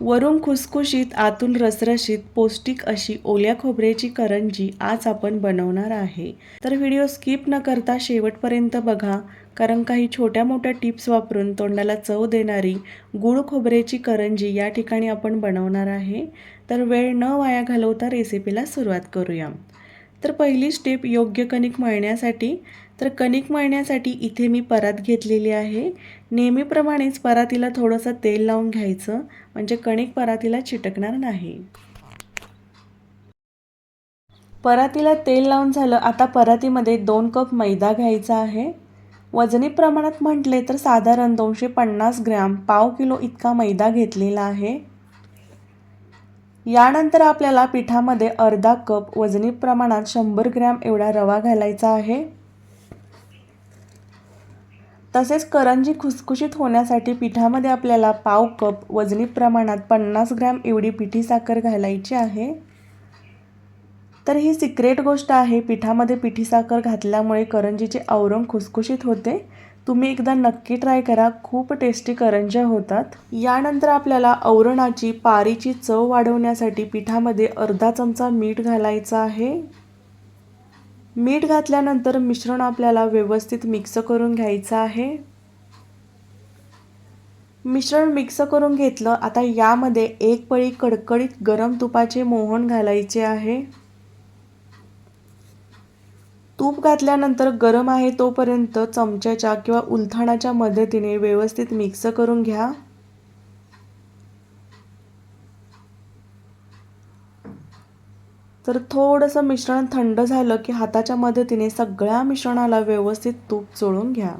वरून खुसखुशीत आतून रसरशीत पौष्टिक अशी ओल्या खोबऱ्याची करंजी आज आपण बनवणार आहे. तर व्हिडिओ स्किप न करता शेवटपर्यंत बघा कारण काही छोट्या मोठ्या टिप्स वापरून तोंडाला चव देणारी गुळ खोबऱ्याची करंजी या ठिकाणी आपण बनवणार आहे. तर वेळ न वाया घालवता रेसिपीला सुरुवात करूया. तर पहिली स्टेप योग्य कणिक मळण्यासाठी. तर कणिक मळण्यासाठी इथे मी परात घेतलेली आहे. नेहमीप्रमाणेच परातीला थोडंसं तेल लावून घ्यायचं. म्हणजे कणिक परातीला चिटकणार नाही. परातीला तेल लावून झालं आता परातीमध्ये दोन कप मैदा घ्यायचा आहे. वजनी प्रमाणात म्हटले तर साधारण दोनशे पन्नास ग्रॅम पाव किलो इतका मैदा घेतलेला आहे. यानंतर आपल्याला पिठामध्ये अर्धा कप वजनी प्रमाणात शंभर ग्रॅम एवढा रवा घालायचा आहे. तसेच करंजी खुसखुशीत होण्यासाठी पिठामध्ये आपल्याला पाव कप वजनी प्रमाणात पन्नास ग्रॅम एवढी पिठी साखर घालायची आहे. तर ही सिक्रेट गोष्ट आहे पिठामध्ये पिठी साखर घातल्यामुळे करंजीचे आवरण खुसखुशीत होते. तुम्ही एकदा नक्की ट्राय करा. खूप टेस्टी करंज्या होतात. यानंतर आपल्याला औरणाची पारीची चव वाढवण्यासाठी पिठामध्ये अर्धा चमचा मीठ घालायचं आहे. मीठ घातल्यानंतर मिश्रण आपल्याला व्यवस्थित मिक्स करून घ्यायचं आहे. मिश्रण मिक्स करून घेतलं आता यामध्ये एक पळी कडकडीत गरम तुपाचे मोहन घालायचे आहे. तूप घातल्यानंतर गरम आहे तोपर्यंत चमच्याच्या किंवा उलथाणाच्या मदतीने व्यवस्थित मिक्स करून घ्या. तर थोडंसं मिश्रण थंड झालं की हाताच्या मदतीने सगळ्या मिश्रणाला व्यवस्थित तूप चोळून घ्या.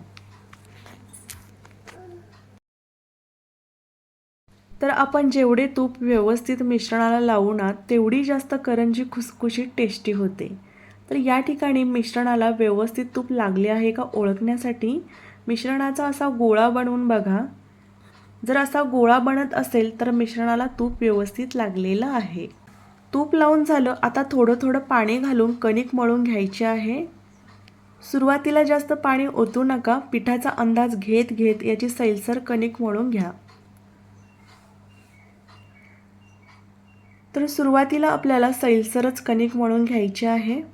तर आपण जेवढे तूप व्यवस्थित मिश्रणाला लावू ना तेवढी जास्त करंजी खुसखुशीत टेस्टी होते. तर या ठिकाणी मिश्रणाला व्यवस्थित तूप लागले आहे का ओळखण्यासाठी? मिश्रणाचा असा गोळा बनवून बघा. जर असा गोळा बनत असेल तर मिश्रणाला तूप व्यवस्थित लागलेलं आहे. तूप लावून झालं आता थोडं थोडं पाणी घालून कणिक मळून घ्यायचे आहे. सुरुवातीला जास्त पाणी ओतू नका पिठाचा अंदाज घेत घेत याची सैलसर कणिक मळून घ्या. तर सुरुवातीला आपल्याला सैलसरच कणिक मळून घ्यायची आहे.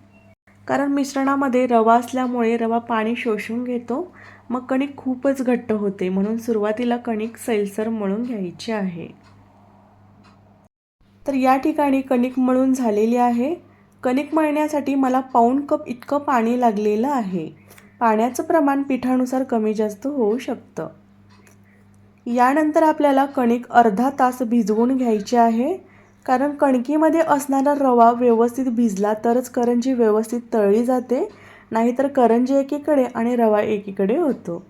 कारण मिश्रणामध्ये रवा असल्यामुळे रवा पाणी शोषून घेतो. मग कणिक खूपच घट्ट होते. म्हणून सुरुवातीला कणिक सैलसर मळून घ्यायची आहे. तर या ठिकाणी कणिक मळून झालेली आहे. कणिक मळण्यासाठी मला पाऊण कप इतकं पाणी लागलेलं आहे. पाण्याचं प्रमाण पिठानुसार कमी जास्त होऊ शकतं. यानंतर आपल्याला कणिक अर्धा तास भिजवून घ्यायचे आहे. कारण कणकीमध्ये असणारा रवा व्यवस्थित भिजला तरच करंजी व्यवस्थित तळली जाते नाहीतर करंजी एकीकडे आणि रवा एकीकडे होतो.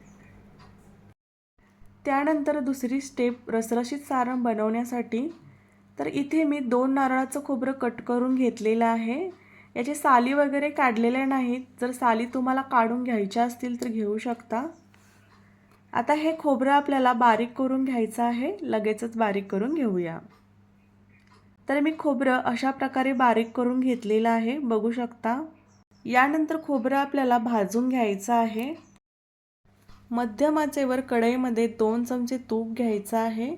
त्यानंतर दुसरी स्टेप रसरशीत सारण बनवण्यासाठी. तर इथे मी दोन नारळाचं खोबरं कट करून घेतलेलं आहे. याचे साली वगैरे काढलेल्या नाहीत. जर साली तुम्हाला काढून घ्यायच्या असतील तर घेऊ शकता. आता हे खोबरं आपल्याला बारीक करून घ्यायचं आहे. लगेचच बारीक करून घेऊया. तर मी खोबरं अशा प्रकारे बारीक करून घेतलेलं आहे. बघू शकता. यानंतर खोबरं आपल्याला भाजून घ्यायचं आहे. मध्यम आचेवर कढईमध्ये दोन चमचे तूप घ्यायचं आहे.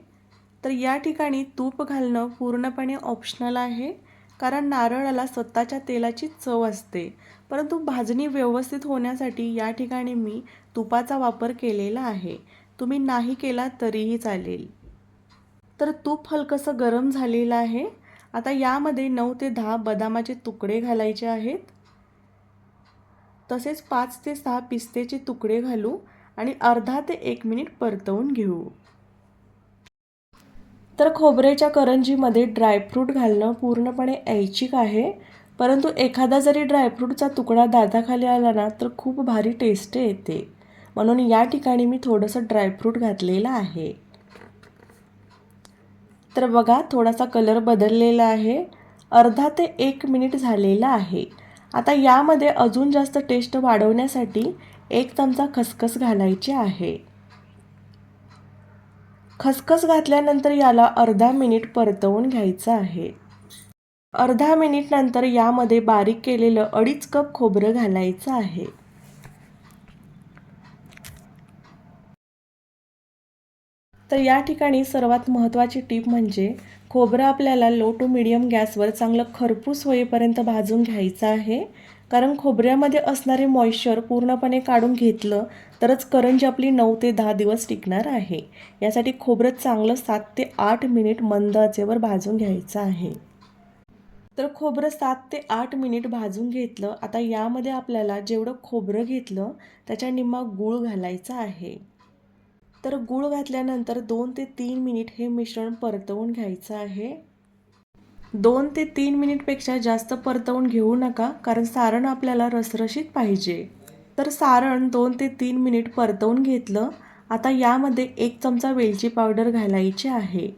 तर या ठिकाणी तूप घालणं पूर्णपणे ऑप्शनल आहे. कारण नारळाला स्वतःच्या तेलाची चव असते. परंतु भाजणी व्यवस्थित होण्यासाठी या ठिकाणी मी तुपाचा वापर केलेला आहे. तुम्ही नाही केला तरीही चालेल. तर तूप हलकंसं गरम झालेलं आहे. आता यामध्ये नऊ ते दहा बदामाचे तुकडे घालायचे आहेत. तसेच पाच ते सहा पिस्तेचे तुकडे घालू आणि अर्धा ते एक मिनिट परतवून घेऊ. तर खोबऱ्याच्या करंजीमध्ये ड्रायफ्रूट घालणं पूर्णपणे ऐच्छिक आहे. परंतु एखादा जरी ड्रायफ्रूटचा तुकडा दाताखाली आला ना तर खूप भारी टेस्ट येते. म्हणून या ठिकाणी मी थोडंसं ड्रायफ्रूट घातलेलं आहे. तर बघा थोडासा कलर बदललेला आहे. अर्धा ते एक मिनिट झालेला आहे. आता यामध्ये अजून जास्त टेस्ट वाढवण्यासाठी एक चमचा खसखस घालायची आहे. खसखस घातल्यानंतर याला अर्धा मिनिट परतवून घ्यायचं आहे. अर्धा मिनिट नंतर यामध्ये बारीक केलेलं अडीच कप खोबरं घालायचं आहे. तर या ठिकाणी सर्वात महत्त्वाची टीप म्हणजे खोबरं आपल्याला लो टू मिडियम गॅसवर चांगलं खरपूस होईपर्यंत भाजून घ्यायचं आहे. कारण खोबऱ्यामध्ये असणारे मॉइश्चर पूर्णपणे काढून घेतलं तरच करंजी आपली नऊ ते दहा दिवस टिकणार आहे. यासाठी खोबरं चांगलं सात ते आठ मिनिट मंद आचेवर भाजून घ्यायचं आहे. तर खोबरं सात ते आठ मिनिट भाजून घेतलं आता यामध्ये आपल्याला जेवढं खोबरं घेतलं त्याच्या निम्मा गूळ घालायचा आहे. तर गूळ घातल्यानंतर दोन ते तीन मिनिट हे मिश्रण परतवून घ्यायचं आहे. दोन ते तीन मिनिटपेक्षा जास्त परतवून घेऊ नका कारण सारण आपल्याला रसरशीत पाहिजे. तर सारण दोन ते तीन मिनिट परतवून घेतलं आता यामध्ये एक चमचा वेलची पावडर घालायची आहे.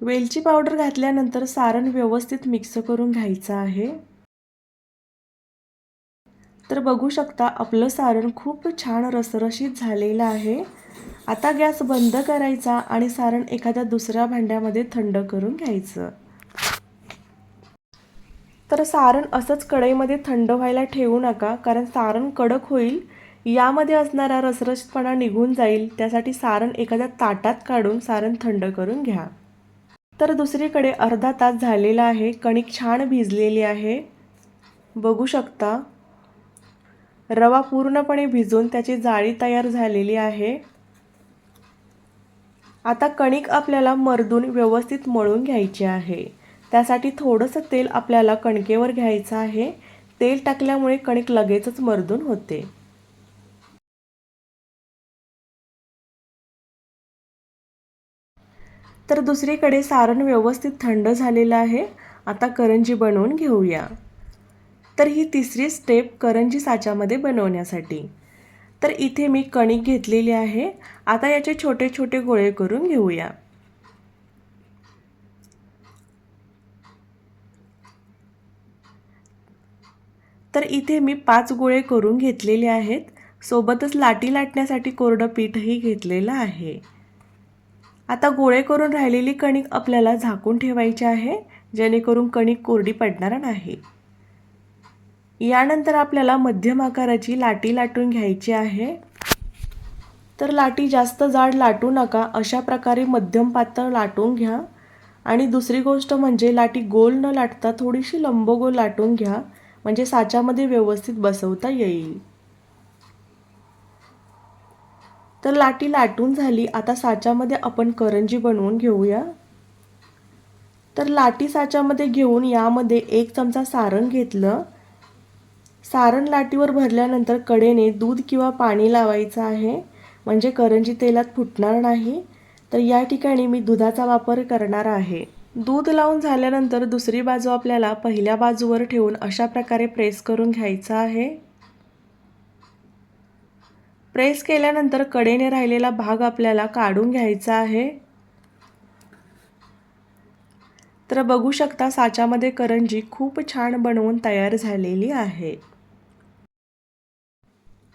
वेलची पावडर घातल्यानंतर सारण व्यवस्थित मिक्स करून घ्यायचं आहे. तर बघू शकता आपलं सारण खूप छान रसरशीत झालेलं आहे. आता गॅस बंद करायचा आणि सारण एखाद्या दुसऱ्या भांड्यामध्ये थंड करून घ्यायचं. तर सारण असंच कढईमध्ये थंड व्हायला ठेवू नका कारण सारण कडक होईल यामध्ये असणारा रसरशीतपणा निघून जाईल. त्यासाठी सारण एखाद्या ताटात काढून सारण थंड करून घ्या. तर दुसरीकडे अर्धा तास झालेला आहे कणिक छान भिजलेली आहे. बघू शकता रवा पूर्णपणे भिजून त्याची जाळी तयार झालेली आहे. आता कणिक आपल्याला मर्दून व्यवस्थित मळून घ्यायचे आहे. त्यासाठी थोडंसं तेल आपल्याला कणकेवर घ्यायचं आहे. तेल टाकल्यामुळे कणिक लगेचच मर्दून होते. तर दुसरीकडे सारण व्यवस्थित थंड झालेलं आहे. आता करंजी बनवून घेऊया. तर ही तिसरी स्टेप करंजी साच्यामध्ये बनवण्यासाठी. तर इथे मी कणिक घेतलेली आहे. आता याचे छोटे छोटे गोळे करून घेऊया. तर इथे मी पाच गोळे करून घेतलेले आहेत. सोबतच लाटी लाटण्यासाठी कोरडं पीठही घेतलेलं आहे. आता गोळे करून राहिलेली कणिक आपल्याला झाकून ठेवायची आहे. जेणेकरून कणिक कोरडी पडणार नाही. यानंतर आपल्याला मध्यम आकाराची लाटी लाटून घ्यायची आहे. तर लाटी जास्त जाड लाटू नका अशा प्रकारे मध्यम पातळ लाटून घ्या. आणि दुसरी गोष्ट म्हणजे लाटी गोल न लाटता थोडीशी लंबगोल लाटून घ्या म्हणजे साच्यामध्ये व्यवस्थित बसवता येईल. तर लाटी लाटून झाली आता साच्यामध्ये आपण करंजी बनवून घेऊया. तर लाटी साच्यामध्ये घेऊन यामध्ये एक चमचा सारण घेतलं. सारण लाटीवर भरल्यानंतर कडेने दूध किंवा पाणी लावायचं आहे. म्हणजे करंजी तेलात फुटणार नाही. तर या ठिकाणी मी दुधाचा वापर करणार आहे. दूध लावून झाल्यानंतर दुसरी बाजू आपल्याला पहिल्या बाजूवर ठेवून अशा प्रकारे प्रेस करून घ्यायचा आहे. प्रेस केल्यानंतर कडेने राहिलेला भाग आपल्याला काढून घ्यायचा आहे. तर बघू शकता साच्यामध्ये करंजी खूप छान बनवून तयार झालेली आहे.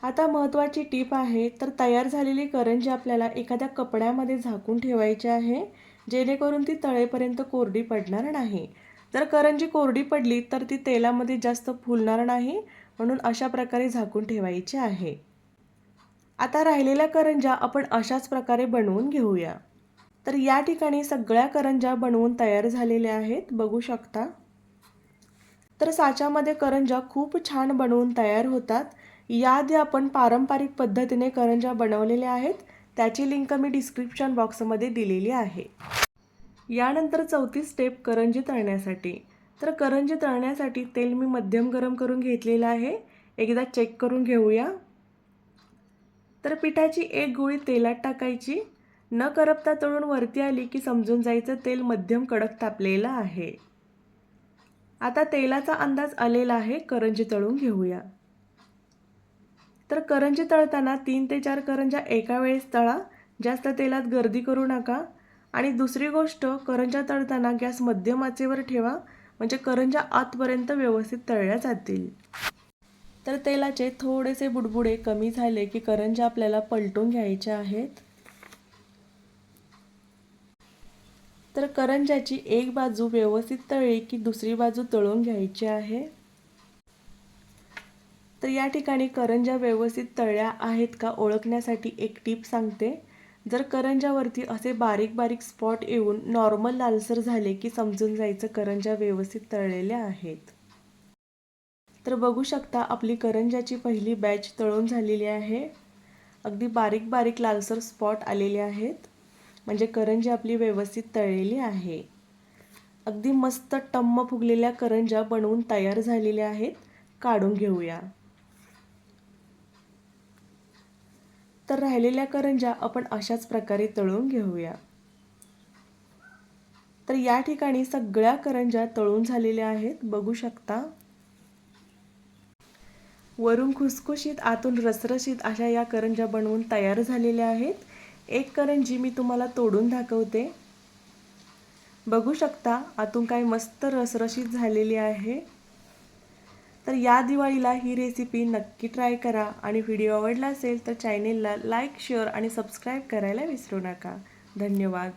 आता महत्त्वाची टीप आहे. तर तयार झालेली करंजी आपल्याला एखाद्या कपड्यामध्ये झाकून ठेवायची आहे जेणेकरून ती तळेपर्यंत कोरडी पडणार नाही. जर करंजी कोरडी पडली तर ती तेलामध्ये जास्त फुलणार नाही म्हणून अशा प्रकारे झाकून ठेवायची आहे. आता राहिलेल्या करंजा आपण अशाच प्रकारे बनवून घेऊया. तर या ठिकाणी सगळ्या करंजा बनवून तयार झालेल्या आहेत बघू शकता. तर साच्यामध्ये करंजा खूप छान बनवून तयार होतात. याआधी आपण पारंपरिक पद्धतीने करंजा बनवलेल्या आहेत. त्याची लिंक मी डिस्क्रिप्शन बॉक्समध्ये दिलेली आहे. यानंतर चौथी स्टेप करंजी तळण्यासाठी. तर करंजी तळण्यासाठी तेल मी मध्यम गरम करून घेतलेलं आहे. एकदा चेक करून घेऊया. तर पिठाची एक गोळी तेलात टाकायची. न करपता तळून वरती आली की समजून जायचं तेल मध्यम कडक तापलेलं आहे. आता तेलाचा अंदाज आलेला आहे. करंजी तळून घेऊया. तर करंजी तळताना तीन ते चार करंजा एका वेळेस तळा. जास्त तेलात गर्दी करू नका. आणि दुसरी गोष्ट करंजा तळताना गॅस मध्यम आचेवर ठेवा. म्हणजे करंजा आतपर्यंत व्यवस्थित तळल्या जातील. तर तेलाचे थोडेसे बुडबुडे कमी झाले की करंजा आपल्याला पलटून घ्यायचे आहेत. तर करंजाची एक बाजू व्यवस्थित तळली की दुसरी बाजू तळून घ्यायची आहे. तर या ठिकाणी करंजा व्यवस्थित तळल्या आहेत का ओळखण्यासाठी एक टीप सांगते. जर करंजावरती असे बारीक बारीक स्पॉट येऊन नॉर्मल लालसर झाले की समजून जायचं करंजा व्यवस्थित तळलेल्या आहेत. तर बघू शकता आपली करंजाची पहिली बॅच तळून झालेली आहे. अगदी बारीक बारीक लालसर स्पॉट आलेले आहेत. म्हणजे करंजी आपली व्यवस्थित तळलेली आहे. अगदी मस्त टम्म फुगलेल्या करंजा बनवून तयार झालेल्या आहेत. काढून घेऊया. तर राहिलेल्या करंजा आपण अशाच प्रकारे तळून घेऊया. तर या ठिकाणी सगळ्या करंजा तळून झालेल्या आहेत. बघू शकता. वरून खुसखुशीत आतून रसरशीत अशा या करंजा बनवून तयार झालेल्या आहेत. एक करंजी मी तुम्हाला तोडून दाखवते. बघू शकता आतून काय मस्त रसरशीत झालेली आहे. तर या दिवाळीला ही रेसिपी नक्की ट्राय करा. आणि व्हिडिओ आवडला असेल तर चॅनेलला लाईक शेअर आणि सबस्क्राईब करायला विसरू नका. धन्यवाद.